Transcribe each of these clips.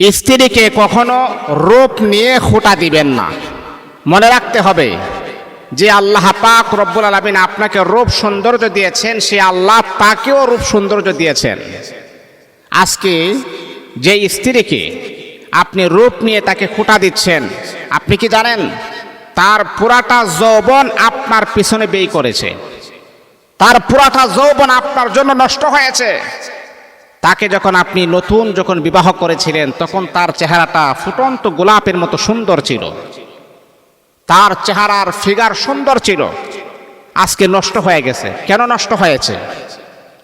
স্ত্রীকে কখনো রূপ নিয়ে খোটা দিবেন না। মনে রাখতে হবে যে আল্লাহ পাক রব্বুল আলমিন আপনাকে রূপ সৌন্দর্য দিয়েছেন, সে আল্লাহ তাকেও রূপ সৌন্দর্য দিয়েছেন। আজকে যে স্ত্রীকে আপনি রূপ নিয়ে তাকে খোটা দিচ্ছেন, আপনি কি জানেন? তার পুরাটা যৌবন আপনার পিছনে ব্যয় করেছে। তার পুরাটা যৌবন আপনার জন্য নষ্ট হয়েছে। তাকে যখন আপনি নতুন যখন বিবাহ করেছিলেন, তখন তার চেহারাটা ফুটন্ত গোলাপের মতো সুন্দর ছিল। তার চেহারার ফিগার সুন্দর ছিল। আজকে নষ্ট হয়ে গেছে। কেন নষ্ট হয়েছে?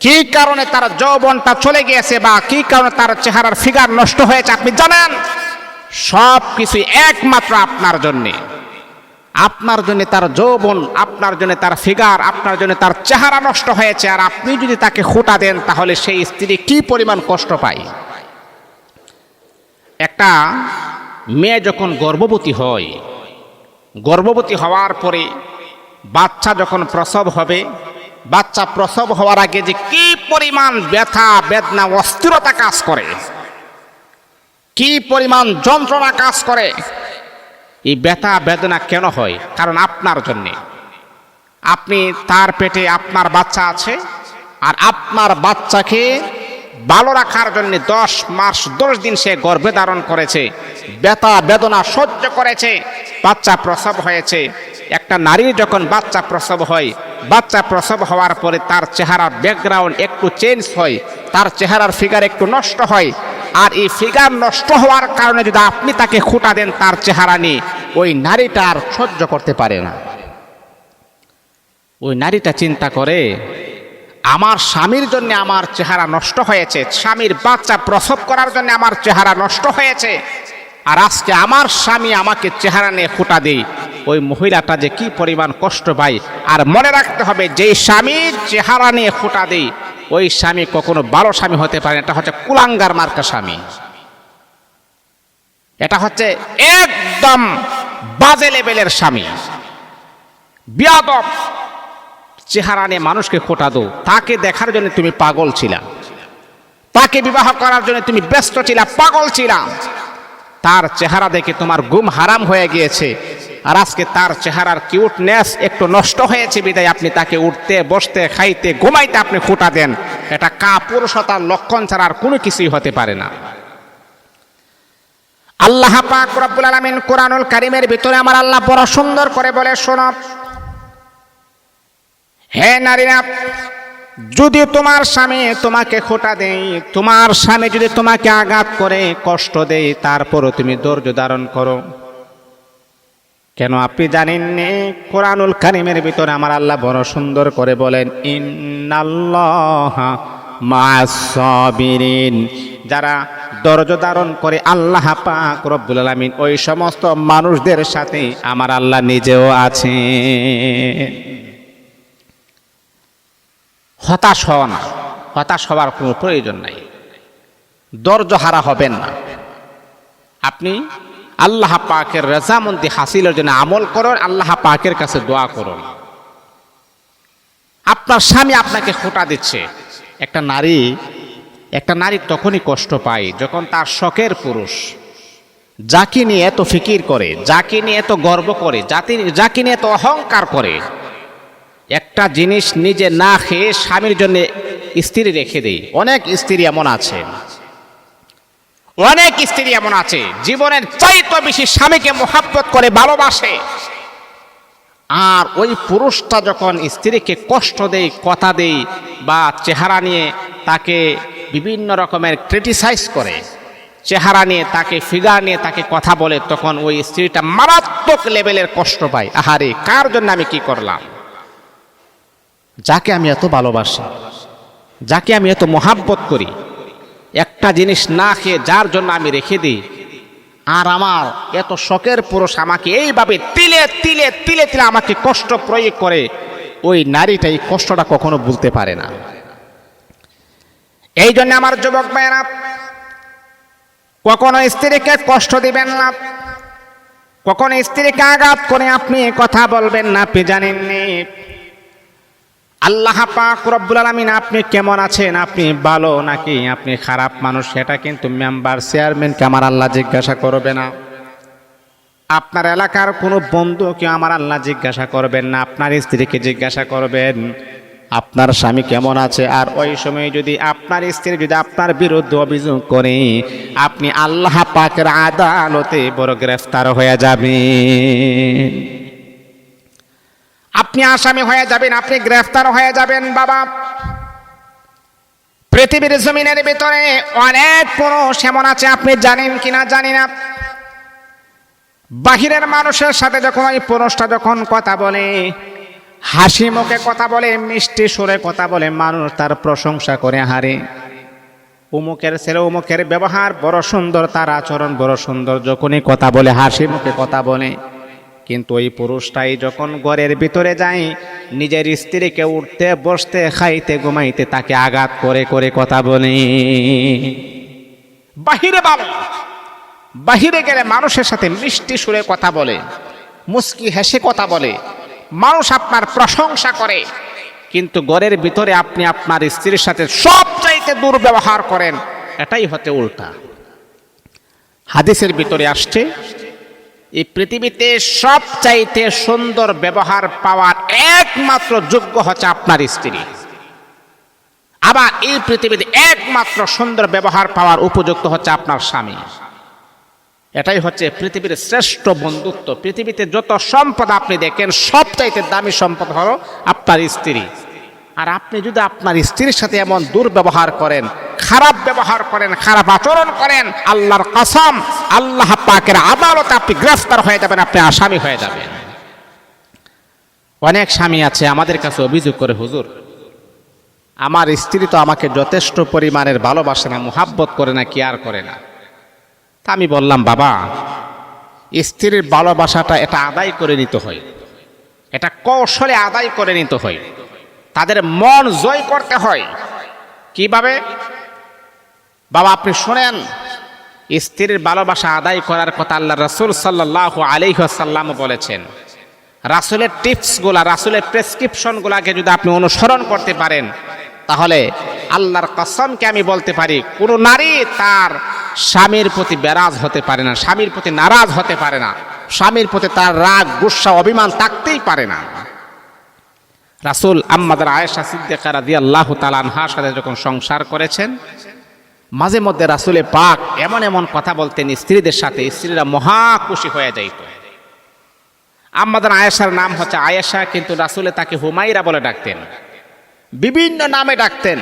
কি কারণে তার যৌবনটা চলে গিয়েছে বা কি কারণে তার চেহারার ফিগার নষ্ট হয়েছে আপনি জানেন? সব কিছু একমাত্র আপনার জন্যে। আপনার জন্য তার যৌবন, আপনার জন্য তার ফিগার, আপনার জন্য তার চেহারা নষ্ট হয়েছে আর আপনি যদি তাকে খোটা দেন, তাহলে সেই স্ত্রী কি পরিমাণ কষ্ট পায়? একটা মেয়ে যখন গর্ভবতী হয়, গর্ভবতী হওয়ার পরে বাচ্চা যখন প্রসব হবে, বাচ্চা প্রসব হওয়ার আগে যে কি পরিমাণ ব্যথা, বেদনা, অস্থিরতা কাজ করে, কি পরিমাণ যন্ত্রণা কাজ করে এই ব্যথা বেদনা কেন হয়? কারণ আপনার জন্যে। আপনি তার পেটে আপনার বাচ্চা আছে, আর আপনার বাচ্চাকে ভালো রাখার জন্য দশ মাস, দশ দিন সে গর্ভে ধারণ করেছে, ব্যথা, বেদনা সহ্য করেছে, বাচ্চা প্রসব হয়েছে। একটা নারীর যখন বাচ্চা প্রসব হয়, বাচ্চা প্রসব হওয়ার পরে তার চেহারার ব্যাকগ্রাউন্ড একটু চেঞ্জ হয়, তার চেহারার ফিগার একটু নষ্ট হয় আর এই ফিগার নষ্ট হওয়ার কারণে যদি আপনি তাকে খুঁটা দেন, তার চেহারা নিয়ে ওই নারীটা আর সহ্য করতে পারে না। ওই নারীটা চিন্তা করে, আমার স্বামীর জন্য আমার চেহারা নষ্ট হয়েছে, স্বামীর বাচ্চা প্রসব করার জন্য আমার চেহারা নষ্ট হয়েছে, আর আজকে আমার স্বামী আমাকে চেহারা নিয়ে খুঁটা দেই। ওই মহিলাটা যে কি পরিমাণ কষ্ট পায়, আর মনে রাখতে হবে যেই স্বামীর চেহারা নিয়ে খুঁটা দেই। ওই স্বামী কখনো ভালো স্বামী হতে পারে। এটা হচ্ছে কুলাঙ্গার মার্কা স্বামী। এটা হচ্ছে একদম বাজে লেভেলের স্বামী। বিয়াদব চেহারা নিয়ে মানুষকে খোটা দো। তাকে দেখার জন্য তুমি পাগল ছিলা। তাকে বিবাহ করার জন্য তুমি ব্যস্ত ছিলা, পাগল ছিলা। তার চেহারা দেখে তোমার গুম হারাম হয়ে গিয়েছে। আর আজকে তার চেহারার কিউটনেস একটু নষ্ট হয়েছে, বিদায়। আপনি তাকে উঠতে, বসতে, খাইতে, ঘুমাইতে আপনি খোটা দেন। এটা কা পুরুষতার লক্ষণ ছাড়া আর কোনো কিছুই হতে পারে না। আল্লাহ পাক রব্বুল আলামিন কোরআনুল কারিমের ভিতরে আমার আল্লাহ বড় সুন্দর করে বলে, শোনো। হে নারীরা, যদি তোমার স্বামী তোমাকে খোটা দেয়, তোমার স্বামী যদি তোমাকে আঘাত করে, কষ্ট দেয়, তারপরও তুমি ধৈর্য ধারণ করো। কেন আপনি জানেননি? কোরআনুল কারিমের ভিতরে আমার আল্লাহ বড় সুন্দর করে বলেন, ইন্নাল্লাহ মাসাবিরিন যারা দরজ ধারণ করে আল্লাহ পাক রব্বুল আলামিন, ওই সমস্ত মানুষদের সাথে আমার আল্লাহ নিজেও আছে হতাশ হওয়া না, হতাশ হওয়ার কোনো প্রয়োজন নাই। দরজ হারা হবেন না। আপনি আল্লাহ পাকের রেজামন্দি হাসিলের জন্য আমল করুন, আল্লাহ পাকের কাছে দোয়া করুন। আপনার স্বামী আপনাকে খোটা দিচ্ছে। একটা নারী একটা নারী তখনই কষ্ট পায় যখন তার শখের পুরুষ। যাকে নিয়ে এত ফিকির করে, যাকে নিয়ে এত গর্ব করে জাতি যাকে নিয়ে এত অহংকার করে, একটা জিনিস নিজে না খেয়ে স্বামীর জন্য স্ত্রী রেখে দেয় অনেক স্ত্রী এমন আছে। অনেক স্ত্রী এমন আছে, জীবনের চাইতো বেশি স্বামীকে মোহাব্বত করে, ভালোবাসে। আর ওই পুরুষটা যখন স্ত্রীকে কষ্ট দেয়, কথা দেয় বা চেহারা নিয়ে তাকে বিভিন্ন রকমের ক্রিটিসাইজ করে, চেহারা নিয়ে তাকে ফিগার নিয়ে তাকে কথা বলে, তখন ওই স্ত্রীটা মারাত্মক লেভেলের কষ্ট পায়। আহারে, কার জন্য আমি কি করলাম? যাকে আমি এত ভালোবাসি, যাকে আমি এত মোহাব্বত করি একটা জিনিস না খেয়ে যার জন্য আমি রেখে দিই। আর আমার এত শখের পুরুষ আমাকে এইভাবে তিলে তিলে তিলে তিলে আমাকে কষ্ট প্রয়োগ করে, ওই নারীটা এই কষ্টটা কখনো ভুলতে পারে না। এই জন্য আমার যুবক ভাইয়েরা, কখনো স্ত্রীকে কষ্ট দিবেন না। কখনো স্ত্রীকে আঘাত করে আপনি কথা বলবেন না আপনি জানেননি আল্লাহ পাক রব্বুল আলমিন, আপনি কেমন আছেন? আপনি ভালো নাকি? আপনি খারাপ মানুষ? সেটা কিন্তু মেম্বার চেয়ারম্যানকে আমার আল্লাহ জিজ্ঞাসা করবে না। আপনার এলাকার কোনো বন্ধুকে আমার আল্লাহ জিজ্ঞাসা করবেন না। আপনার স্ত্রীকে জিজ্ঞাসা করবেন, আপনার স্বামী কেমন আছে? আর ওই সময় যদি আপনার স্ত্রী যদি আপনার বিরুদ্ধে অভিযোগ করে, আপনি আল্লাহ পাকের আদালতে বড় গ্রেফতার হয়ে যাবেন। আপনি আসামি হয়ে যাবেন, আপনি গ্রেফতার হয়ে যাবেন, বাবা। পৃথিবীর জমিনের ভিতরে অনেক পুরুষ এমন আছে, আপনি জানেন কিনা জানি না। বাহিরের মানুষের সাথে যখন ওই পুরুষটা যখন কথা বলে, হাসি মুখে কথা বলে, মিষ্টি সুরে কথা বলে, মানুষ তার প্রশংসা করে, হারে। উমুকের ছেলে, উমুকের ব্যবহার, বড় সুন্দর, তার আচরণ বড় সুন্দর, যখনই কথা বলে, হাসি মুখে কথা বলে। কিন্তু ওই পুরুষটাই যখন ঘরের ভিতরে যায়, নিজের স্ত্রীকে উঠতে, বসতে, খাইতে, ঘুমাইতে তাকে আঘাত করে করে কথা বলে। বাহিরে ভালো বাহিরে গেলে মানুষের সাথে মিষ্টি সুরে কথা বলে, মুস্কি হেসে কথা বলে, মানুষ আপনার প্রশংসা করে। কিন্তু ঘরের ভিতরে আপনি আপনার স্ত্রীর সাথে সব চাইতে দুর্ব্যবহার করেন, এটাই হতে উল্টা। হাদিসের ভিতরে আসছে এই পৃথিবীতে সবচাইতে সুন্দর ব্যবহার পাওয়ার একমাত্র যোগ্য হচ্ছে আপনার স্ত্রী। আবার এই পৃথিবীতে একমাত্র সুন্দর ব্যবহার পাওয়ার উপযুক্ত হচ্ছে আপনার স্বামী। এটাই হচ্ছে পৃথিবীর শ্রেষ্ঠ বন্ধুত্ব। পৃথিবীতে যত সম্পদ আপনি দেখেন, সবচাইতে দামি সম্পদ হলো আপনার স্ত্রী। আর আপনি যদি আপনার স্ত্রীর সাথে এমন দুর্ব্যবহার করেন খারাপ ব্যবহার করেন, খারাপ আচরণ করেন, আল্লাহর কসম, আল্লাহ পাকের আদালতে আপনি গ্রেফতার হয়ে যাবেন, আপনি আসামি হয়ে যাবেন। অনেক স্বামী আছে, আমাদের কাছে অভিযোগ করে, হুজুর, আমার স্ত্রী তো আমাকে যথেষ্ট পরিমাণের ভালোবাসে না, মোহাব্বত করে না, কেয়ার করে না। তা আমি বললাম, বাবা, স্ত্রীর ভালোবাসাটা এটা আদায় করে নিতে হয়। এটা কৌশলে আদায় করে নিতে হয়। তাদের মন জয় করতে হয়। কীভাবে? বাবা, আপনি শোনেন, স্ত্রীর ভালোবাসা আদায় করার কথা আল্লাহ রসুল সাল্লাহ আলিহাসাল্লাম বলেছেন। রাসুলের টিপসগুলা, রাসুলের প্রেসক্রিপশনগুলাকে যদি আপনি অনুসরণ করতে পারেন, তাহলে আল্লাহর কসমকে আমি বলতে পারি, কোনো নারী তার স্বামীর প্রতি বেরাজ হতে পারে না, স্বামীর প্রতি নারাজ হতে পারে না, স্বামীর প্রতি তার রাগ, গুসা, অভিমান থাকতেই পারে না। রাসুল আম্মাদার আয়েশা সিদ্দিকারা দিয়ে আল্লাহ তালানহার সাথে যখন সংসার করেছেন মাঝে মধ্যে রাসুলে পাক এমন এমন কথা বলতেন, স্ত্রীদের সাথে, স্ত্রীরা মহা খুশি হয়ে যাইত। আম্মাদার আয়েশার নাম হচ্ছে আয়েশা, কিন্তু রাসুলে তাকে হুমাইরা বলে ডাকতেন। বিভিন্ন নামে ডাকতেন।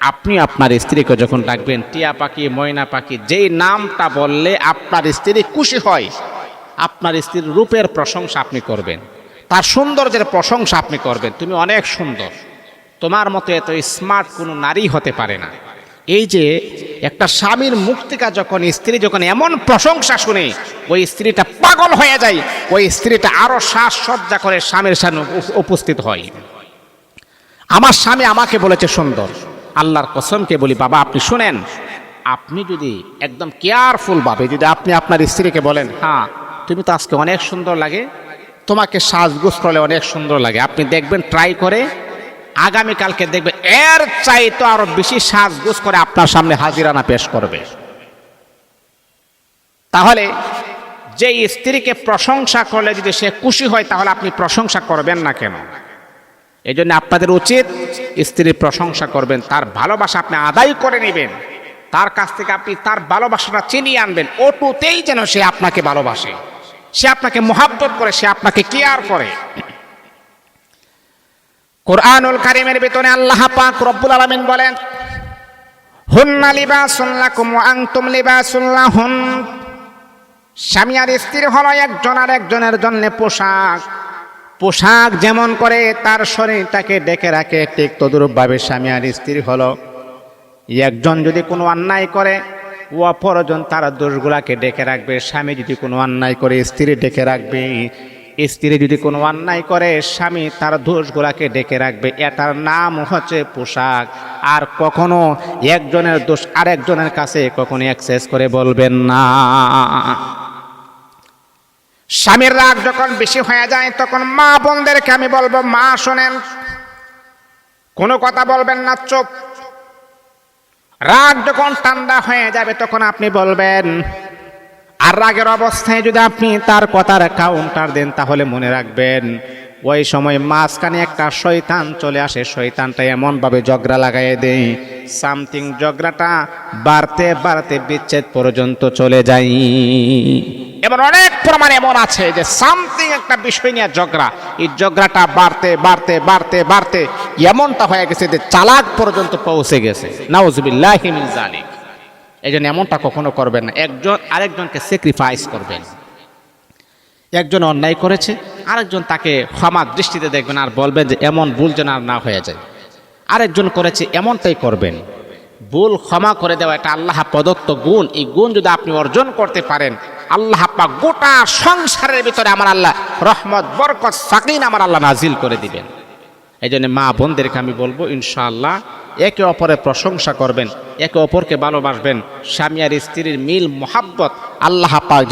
আপনি আপনার স্ত্রীকে যখন ডাকবেন, টিয়া পাখি, ময়না পাখি, যেই নামটা বললে আপনার স্ত্রী খুশি হয়, আপনার স্ত্রীর রূপের প্রশংসা আপনি করবেন। তার সৌন্দর্যের প্রশংসা আপনি করবেন। তুমি অনেক সুন্দর। তোমার মতো এত স্মার্ট কোনো নারী হতে পারে না। এই যে একটা স্বামীর মুক্তিকা যখন, স্ত্রী যখন এমন প্রশংসা শুনে, ওই স্ত্রীটা পাগল হয়ে যায়, ওই স্ত্রীটা আরও শ্বাসসজ্জা করে স্বামীর সামনে উপস্থিত হয়। আমার স্বামী আমাকে বলেছে, সুন্দর, আল্লাহর কসমকে বলি, বাবা, আপনি শুনেন, আপনি যদি একদম কেয়ারফুল ভাবে, যদি আপনি আপনার স্ত্রীকে বলেন হ্যাঁ তুমি তো আজকে অনেক সুন্দর লাগে, তোমাকে সাজগোজ করলে অনেক সুন্দর লাগে, আপনি দেখবেন ট্রাই করে আগামীকালকে দেখবে, এর চাইতে আরও বেশি সাজগোজ করে আপনার সামনে হাজিরানা পেশ করবে। তাহলে যে স্ত্রীকে প্রশংসা করলে যদি সে খুশি হয়, তাহলে আপনি প্রশংসা করবেন না কেন? এই জন্য আপনাদের উচিত স্ত্রীর প্রশংসা করবেন, তার ভালোবাসা আপনি আদায় করে নেবেন, তার কাছ থেকে আপনি তার ভালোবাসাটা চিনিয়ে আনবেন ওটুতেই যেন সে আপনাকে ভালোবাসে, সে আপনাকে মোহাব্বত করে, সে আপনাকে কেয়ার করে। কোরআনুল কারিমের ভিতরে আল্লাহ পাক রব্বুল আলামিন বলেন, হুন্না লিবাসুন লাকুম ওয়া আনতুম লিবাসুন লাহুন। স্বামী আর স্ত্রী হলো একজন আর একজনের জন্য পোশাক। পোশাক যেমন করে তার শরীরটাকে ডেকে রাখে, ঠিক তদুরূপভাবে স্বামী আর স্ত্রী হলো। একজন যদি কোনো অন্যায় করে ও অপরজন তার দোষগুলাকে ডেকে রাখবে। স্বামী যদি কোনো অন্যায় করে, স্ত্রী ডেকে রাখবে। স্ত্রী যদি কোনো অন্যায় করে, স্বামী তার দোষগুলাকে ডেকে রাখবে। এটার নাম হচ্ছে পোশাক। আর কখনো একজনের দোষ আরেকজনের কাছে কখনো অ্যাক্সেস করে বলবেন না। স্বামীর রাগ যখন বেশি হয়ে যায়, তখন মা বোনদেরকে আমি বলব, মা, শোনেন, কোনো কথা বলবেন না চোখ রাগ যখন ঠান্ডা হয়ে যাবে, তখন আপনি বলবেন আর রাগের অবস্থায় যদি আপনি তার কথার কাউন্টার দেন, তাহলে মনে রাখবেন, ওই সময় মাঝখানে একটা শয়তান চলে আসে। শয়তানটা এমনভাবে জগড়া লাগাই দেয় সামথিং জগড়াটা বাড়তে বাড়তে বিচ্ছেদ পর্যন্ত চলে যায়। এমন অনেক প্রমাণ এমন আছে যে সামথিং একটা বিষয় নিয়ে ঝগড়া। এই ঝগড়াটা বাড়তে বাড়তে বাড়তে বাড়তে এমনটা হয়ে গেছে যে চালাক পর্যন্ত পৌঁছে গেছে। নাউজুবিল্লাহ মিন জালিক এই জন্য এমনটা কখনো করবেন না। একজন, আরেকজনকে স্যাক্রিফাইস করবেন। একজন অন্যায় করেছে, আরেকজন তাকে ক্ষমা দৃষ্টিতে দেখবেন আর বলবেন যে এমন ভুল যেন আর না হয়ে যায়। আরেকজন করেছে, এমনটাই করবেন। ভুল ক্ষমা করে দেওয়া এটা আল্লাহ প্রদত্ত গুণ। এই গুণ যদি আপনি অর্জন করতে পারেন, আল্লাহ পাক গোটা সংসারের ভিতরে আমার আল্লাহ রহমত, বরকত, সাকিন আমার আল্লাহ নাজিল করে দিবেন। এই জন্য মা বোনদেরকে আমি বলব, ইনশাআল্লাহ একে অপরের প্রশংসা করবেন একে অপরকে ভালোবাসবেন। স্বামী আর স্ত্রীর মিল মোহাব্বত আল্লাহ পাক